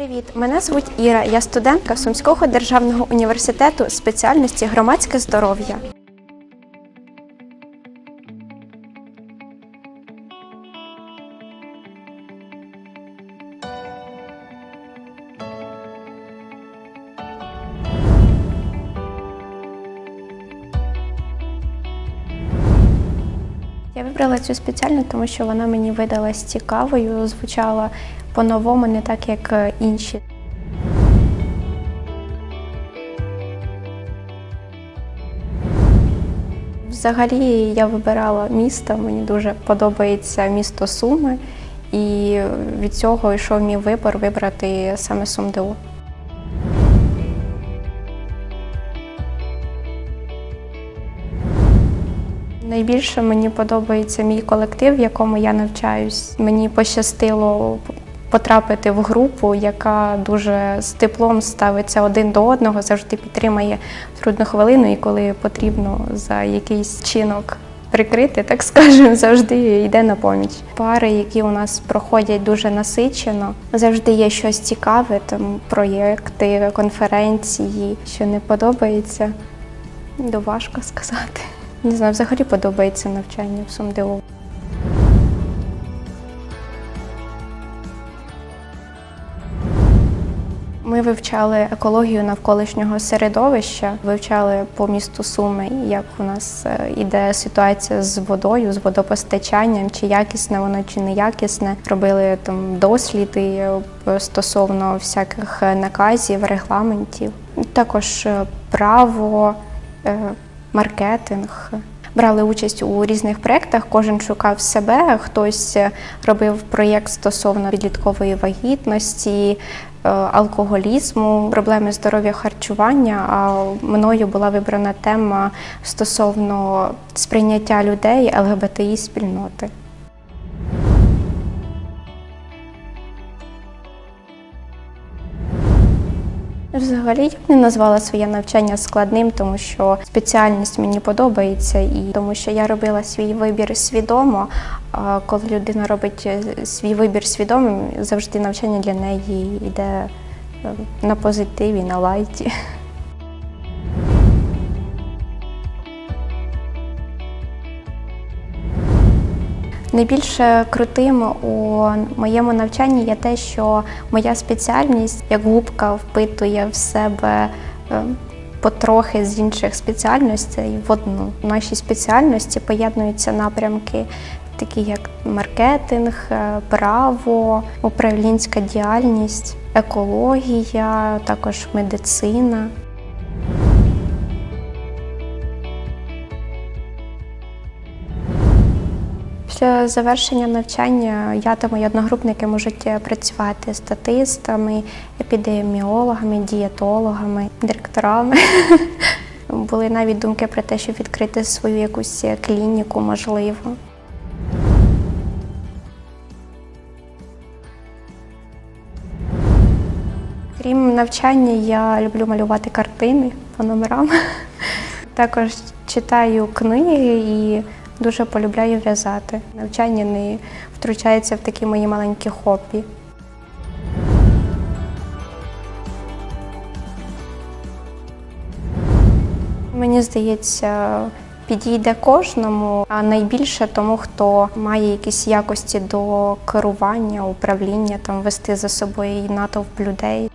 Привіт, мене звуть Іра. Я студентка Сумського державного університету спеціальності громадське здоров'я. Я вибрала цю спеціальність, тому що вона мені видалась цікавою, звучала по-новому, не так як е, інші. Взагалі я вибирала місто, мені дуже подобається місто Суми, і від цього йшов мій вибір вибрати саме СумДУ. Найбільше мені подобається мій колектив, в якому я навчаюсь. Мені пощастило потрапити в групу, яка дуже з теплом ставиться один до одного, завжди підтримує трудну хвилину, і коли потрібно за якийсь чинок прикрити, так скажемо, завжди йде на поміч. Пари, які у нас проходять дуже насичено, завжди є щось цікаве, там проєкти, конференції, що не подобається, то важко сказати. Не знаю, взагалі подобається навчання в СумДУ. Ми вивчали екологію навколишнього середовища, вивчали по місту Суми, як у нас е, іде ситуація з водою, з водопостачанням, чи якісне воно, чи неякісне. Робили там досліди е, стосовно всяких е, наказів, регламентів. Також право, маркетинг. Брали участь у різних проєктах, кожен шукав себе, хтось е, робив проєкт стосовно підліткової вагітності, е, алкоголізму, проблеми здоров'я харчування. А мною була вибрана тема стосовно сприйняття людей ЛГБТІ спільноти. Взагалі я б не назвала своє навчання складним, тому що спеціальність мені подобається, і тому що я робила свій вибір свідомо. А коли людина робить е, свій вибір свідомим, завжди навчання для неї йде е, на позитиві, на лайті. Найбільше крутим у моєму навчанні є те, що моя спеціальність як губка впитує в себе е, потрохи з інших спеціальностей в одну. В нашій спеціальності поєднуються напрямки, такі як маркетинг, е, право, управлінська діяльність, екологія, також медицина. Після завершення навчання я та мої одногрупники можуть працювати статистами, епідеміологами, дієтологами, директорами. Були навіть думки про те, щоб відкрити свою якусь клініку, можливо. Крім навчання, я люблю малювати картини по номерам. Також читаю книги і дуже полюбляю в'язати. Навчання не втручається в такі мої маленькі хобі. Мені здається, підійде кожному, а найбільше тому, хто має якісь якості до керування, управління, там вести за собою натовп людей.